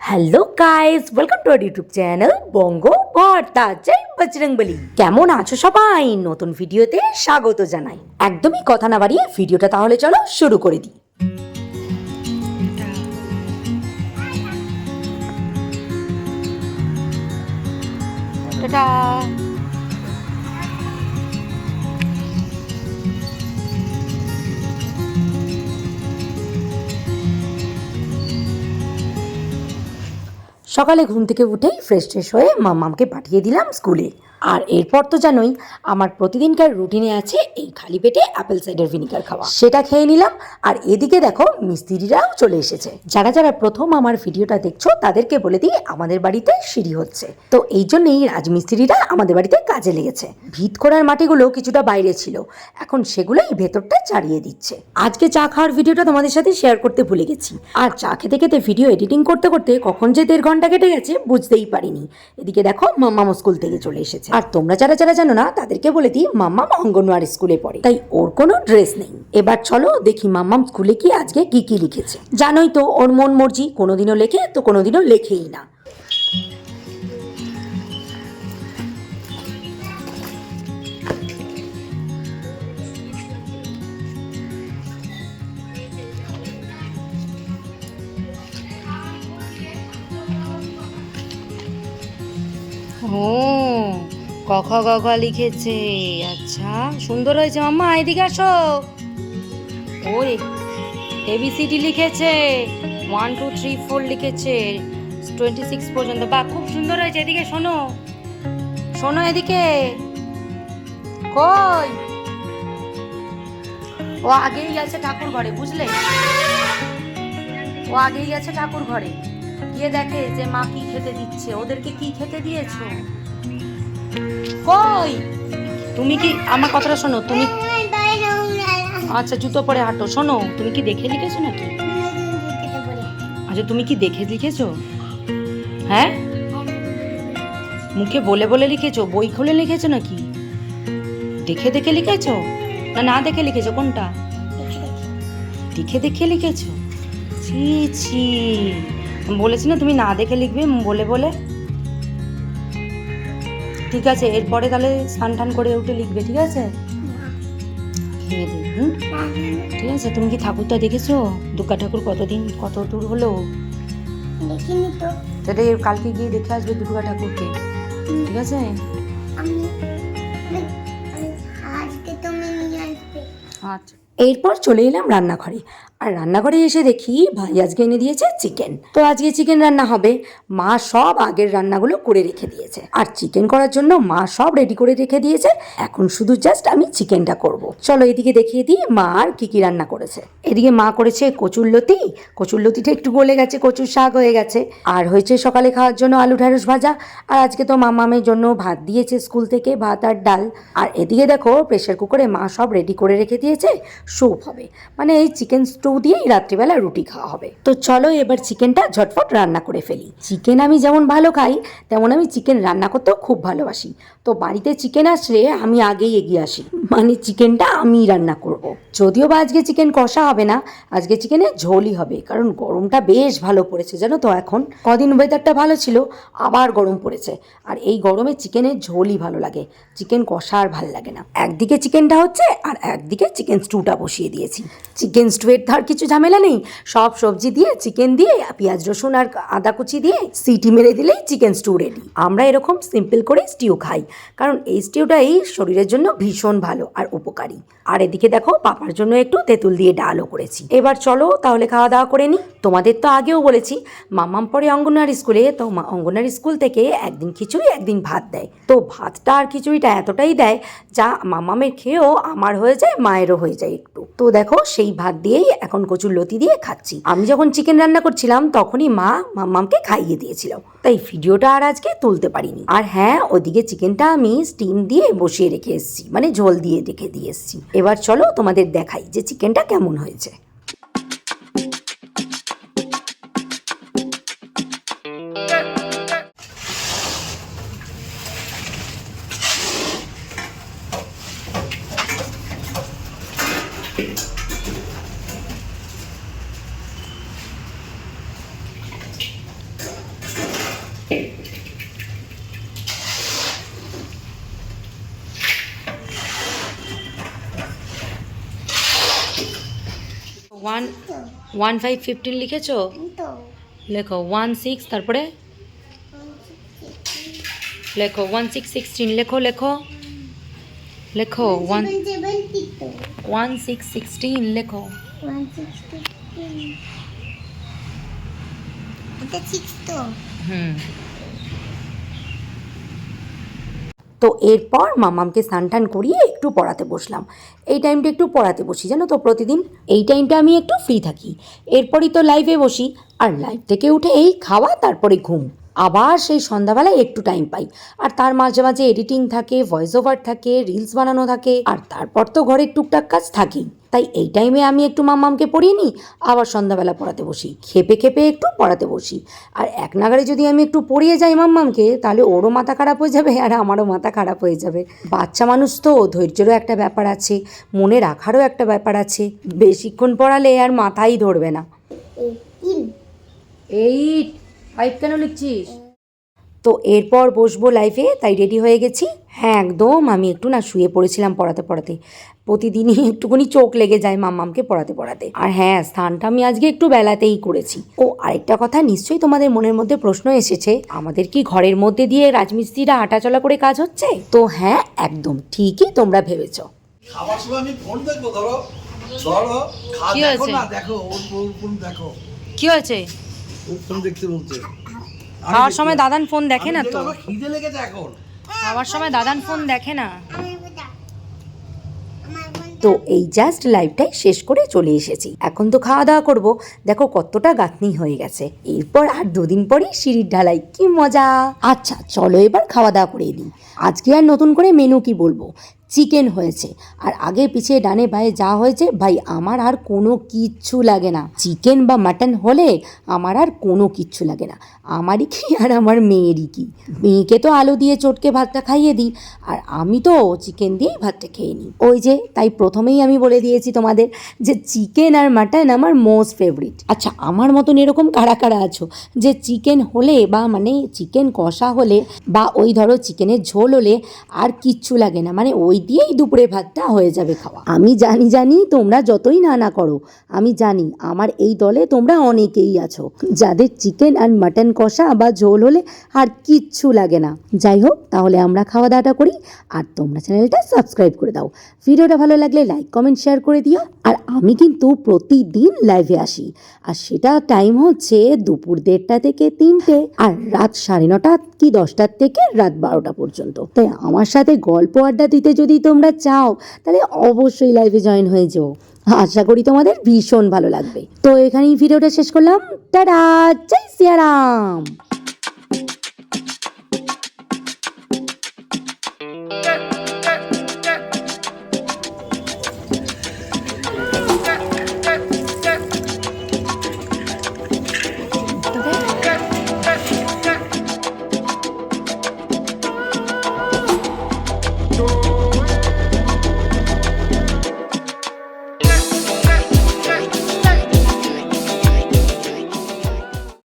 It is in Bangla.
Hello guys welcome to our YouTube channel Banga Bharta জয় বজরংবলী কেমন আছো সবাই? নতুন ভিডিওতে স্বাগত জানাই। একদমই কথা না বাড়িয়ে ভিডিওটা তাহলে চলো শুরু করে দিই। টাটা। সকালে ঘুম থেকে উঠেই ফ্রেশ ট্রেশ হয়ে মাম্মামকে পাঠিয়ে দিলাম স্কুলে। আর এরপর তো জানোই, আমার প্রতিদিনকার রুটিনে আছে এই খালি পেটে অ্যাপেল সাইডার ভিনিগার খাওয়া। সেটা খেয়ে নিলাম, আর এদিকে দেখো মিস্ত্রিরাও চলে এসেছে। যারা যারা প্রথম আমার ভিডিওটা দেখছ, তাদেরকে বলে দিই আমাদের বাড়িতে সিঁড়ি হচ্ছে। তো এই জন্যই রাজমিস্ত্রিরা আমাদের বাড়িতে কাজে লেগেছে। ভিত করার মাটিগুলো কিছুটা বাইরে ছিল, এখন সেগুলোই ভেতরটা চাড়িয়ে দিচ্ছে। আজকে চা খাওয়ার ভিডিওটা তোমাদের সাথে শেয়ার করতে ভুলে গেছি। আর চা খেতে খেতে ভিডিও এডিটিং করতে করতে কখন যে দেড় ঘণ্টা কেটে গেছে বুঝতেই পারিনি। এদিকে দেখো, মাম্মাম স্কুল থেকে চলে এসেছে। আর তোমরা যারা যারা জানো না, তাদেরকে বলে দিই, মাম্মাম অঙ্গনওয়ার স্কুলে পড়ে। তাই ওর কোনো ড্রেস নেই। এবার চলো দেখি মাম্মাম স্কুলে কি আজকে কি কি লিখেছে। জানোই তো, ওর মন মর্জি কোনোদিনও লেখে, তো কোনোদিনও লেখেই না। ও ক খ গ ঘ লিখেছে। আচ্ছা সুন্দর হয়েছে মাম্মা, এদিকে আসো। ওই এবিসিডি লিখেছে ওয়ান টু থ্রি ফোর লিখেছে টোয়েন্টি সিক্স পর্যন্ত। বা খুব সুন্দর হয়েছে, এদিকে শোনো। শোনো এদিকে। কই? ও আগেই গেছে ঠাকুর ঘরে বুঝলে? ও আগেই গেছে ঠাকুর ঘরে গিয়ে দেখে যে মা কি খেতে দিচ্ছে, ওদেরকে কি খেতে দিয়েছ? কই? তুমি কি, আমার কথাটা শোনো, তুমি আচ্ছা জুতো পরে হাঁটো, শোনো, তুমি কি দেখে লিখেছো নাকি? আচ্ছা তুমি কি দেখে লিখেছো? হ্যাঁ? মুখে বলে বলে লিখেছো, বই খুলে লিখেছো নাকি? দেখে দেখে লিখেছো? না না দেখে লিখেছো, কোনটা? দেখে দেখে লিখেছো। ছি ছি। বলেছি না তুমি না দেখে লিখবে বলে বলে। ঠিক আছে এরপরে তাহলে স্নান টান করে উঠে লিখবে ঠিক আছে? খেয়ে হুম? ঠিক আছে তুমি কি ঠাকুরটা দেখেছ? দুর্গা ঠাকুর কতদিন কত দূর হলো? দেখিনি তো। তাহলে কালকে গিয়ে দেখে আসবে দুর্গা ঠাকুরকে ঠিক আছে? আচ্ছা। এরপর চলে এলাম রান্নাঘরে। আর রান্নাঘরে এসে দেখি ভাই আজকে এনে দিয়েছে চিকেন তো আজকে চিকেন রান্না হবে। মা সব আগের রান্নাগুলো করে রেখে দিয়েছে। আর চিকেন করার জন্য মা সব রেডি করে রেখে দিয়েছে। এখন শুধু জাস্ট আমি চিকেনটা করব। চলো এদিকে দেখিয়ে দিই মা আর কি কি রান্না করেছে। এদিকে মা করেছে কচুরলতি কচুরলতিটা একটু গলে গেছে, কচুর শাক হয়ে গেছে। আর হয়েছে সকালে খাওয়ার জন্য আলু ঢ্যাঁড়স ভাজা। আর আজকে তো মামামের জন্য ভাত দিয়েছে স্কুল থেকে ভাত আর ডাল। আর এদিকে দেখো প্রেশার কুকারে মা সব রেডি করে রেখে দিয়েছে। স্যুপ হবে। মানে এই চিকেন স্টু দিয়েই রাত্রিবেলা রুটি খাওয়া হবে। তো চলো এবার চিকেনটা ঝটফট রান্না করে ফেলি। চিকেন আমি যেমন ভালো খাই, তেমন আমি চিকেন রান্না করতেও খুব ভালোবাসি। তো বাড়িতে চিকেন আসলে আমি আগেই এগিয়ে আসি। মানে চিকেনটা আমি রান্না করব। যদিও বা আজকে চিকেন কষা হবে না, আজকে চিকেনের ঝোলই হবে, কারণ গরমটা বেশ ভালো পড়েছে, জানো তো এখন। কদিন ওয়েদারটা ভালো ছিল, আবার গরম পড়েছে। আর এই গরমে চিকেনের ঝোলই ভালো লাগে চিকেন কষা আর ভালো লাগে না। একদিকে চিকেনটা হচ্ছে, আর একদিকে চিকেন স্টুটা বসিয়ে দিয়েছি। চিকেন স্টুয়ের ধার কিছু ঝামেলা নেই, সব সবজি দিয়ে চিকেন দিয়ে পেঁয়াজ, রসুন আর আদা কুচি দিয়ে সিটি মেরে দিলেই চিকেন স্টু রেডি আমরা এরকম সিম্পল করে স্টিউ খাই, কারণ এই স্টিউটাই শরীরের জন্য ভীষণ ভালো আর উপকারী। আর এদিকে দেখো পাপার জন্য একটু তেঁতুল দিয়ে ডালও করেছি। এবার চলো তাহলে খাওয়া দাওয়া করে নি। তোমাদের তো আগেও বলেছি, মামাম পরে অঙ্গনওয়াড়ি স্কুলে, তো অঙ্গনওয়াড়ি স্কুল থেকে একদিন খিচুড়ি, একদিন ভাত দেয়। তো ভাতটা আর খিচুড়িটা এতটাই দেয় যা মামামের খেয়েও আমার হয়ে যায়, মায়েরও হয়ে যায় একটু। তো দেখো সেই ভাত দিয়েই এখন কচুর লতি দিয়ে খাচ্ছি। আমি যখন চিকেন রান্না করছিলাম, তখনই মা মাম্মামকে খাইয়ে দিয়েছিল। তাই ভিডিওটা আর আজকে তুলতে পারিনি। আর হ্যাঁ ওদিকে চিকেনটা আমি স্টিম দিয়ে বসিয়ে রেখে এসেছি মানে ঝোল দিয়ে রেখে দিয়ে এসেছি। এবার চলো তোমাদের দেখাই যে চিকেনটা কেমন হয়েছে। ওয়ান ওয়ান ফাইভ ফিফটিন লিখেছো? লেখো ওয়ান সিক্স তারপরে? লেখো ওয়ান সিক্স সিক্সটিন লেখো লেখো। লেখো ওয়ান ওয়ান সিক্স সিক্সটিন লেখো। হুম। তো এরপর মামামকে স্নান টান করিয়ে একটু পড়াতে বসলাম। এই টাইমটা একটু পড়াতে বসি, জানো তো প্রতিদিন? এই টাইমটা আমি একটু ফ্রি থাকি। এরপরই তো লাইভে বসি। আর লাইভ থেকে উঠে এই খাওয়া, তারপরে ঘুম। আবার সেই সন্ধ্যাবেলায় একটু টাইম পাই। আর তার মাঝে মাঝে এডিটিং থাকে ভয়েস ওভার থাকে রিলস বানানো থাকে আর তারপর তো ঘরের টুকটাক কাজ থাকেই। তাই এই টাইমে আমি একটু মাম্মামকে পড়িয়ে নিই আবার সন্ধ্যাবেলা পড়াতে বসি। খেপে খেপে একটু পড়াতে বসি। আর এক নাগারে যদি আমি একটু পড়িয়ে যাই মাম্মামকে তাহলে ওরও মাথা খারাপ হয়ে যাবে আর আমারও মাথা খারাপ হয়ে যাবে। বাচ্চা মানুষ তো ধৈর্যেরও একটা ব্যাপার আছে মনে রাখারও একটা ব্যাপার আছে। বেশিক্ষণ পড়ালে আর মাথাই ধরবে না। এই এইট ফাইভ কেন লিখছিস? তো এরপর বসবো লাইফে তাই রেডি হয়ে গেছি। হ্যাঁ একদম আমি একটু না শুয়ে পড়েছিলাম পড়াতে পড়াতে। প্রতিদিনই একটুখানি চোখ লেগে যায় মাম্মামকে পড়াতে পড়াতে। আর হ্যাঁ স্থানটা আমি আজকে একটু বেলাতেই করেছি। ও আরেকটা কথা নিশ্চয়ই তোমাদের মনের মধ্যে প্রশ্ন এসেছে। আমাদের কি ঘরের মধ্যে দিয়ে রাজমিস্ত্রিরা হাঁটাচলা করে কাজ হচ্ছে? তো হ্যাঁ একদম ঠিকই তোমরা ভেবেছো। খাবার সময় আমি ফোন দেখব ধরো ধরো কি দেখো। কি হয়েছে? ফোন দেখতে বলছে খাওয়ার সময় দাদান ফোন দেখে না তো? খিদে লেগেছে এখন। খাওয়ার সময় দাদান ফোন দেখে না? তো এই জাস্ট লাইভটাই শেষ করে চলে এসেছি। এখন তো খাওয়া দাওয়া করব। দেখো কতটা গাঁথনি হয়ে গেছে। এরপর আর দুদিন পরেই সিঁড়ির ঢালাই। কি মজা! আচ্ছা চলো এবার খাওয়া দাওয়া করে নিই। আজকে আর নতুন করে মেনু কি বলব? চিকেন হয়েছে। আর আগে পিছিয়ে ডানে বায়ে যা হয়েছে, ভাই আমার আর কোনো কিচ্ছু লাগে না। চিকেন বা মাটন হলে আমার আর কোনো কিচ্ছু লাগে না। আমারই কি আর আমার মেয়েরই কি? মেয়েকে তো আলু দিয়ে চটকে ভাতটা খাইয়ে দিই। আর আমি তো চিকেন দিয়েই ভাতটা খেয়ে নিই। ওই যে, তাই প্রথমেই আমি বলে দিয়েছি তোমাদের যে চিকেন আর মাটন আমার মোস্ট ফেভারিট। আচ্ছা আমার মতন এরকম কারা কারা আছো যে চিকেন হলে বা মানে চিকেন কষা হলে বা ওই ধরো চিকেনের ঝোল হলে আর কিচ্ছু লাগে না। মানে ওই দিয়েই দুপুরে ভাতটা হয়ে যাবে খাওয়া। আমি জানি জানি, তোমরা যতই না না করো, আমি জানি, আমার এই দলে তোমরা অনেকেই আছো। যাদের চিকেন আর মাটন কষা বা ঝোল হলে আর কিচ্ছু লাগে না। যাই হোক, তাহলে আমরা খাওয়া দাওয়াটা করি, আর তোমরা চ্যানেলটা সাবস্ক্রাইব করে দাও। ভিডিওটা ভালো লাগলে লাইক, কমেন্ট, শেয়ার করে দিও, আর আমি কিন্তু প্রতিদিন লাইভে আসি। আর সেটা টাইম হচ্ছে দুপুর দেড়টা থেকে তিনটে, আর রাত সাড়ে নটা কি দশটার থেকে রাত বারোটা পর্যন্ত। তাই আমার সাথে গল্প আড্ডা দিতে যদি তোমরা চাও, তাহলে অবশ্যই লাইভে জয়েন হয়ে যেও। আশা করি তোমাদের ভীষণ ভালো লাগবে। তো এখানেই ভিডিওটা শেষ করলাম। টাটা! জয় সিয়ারাম!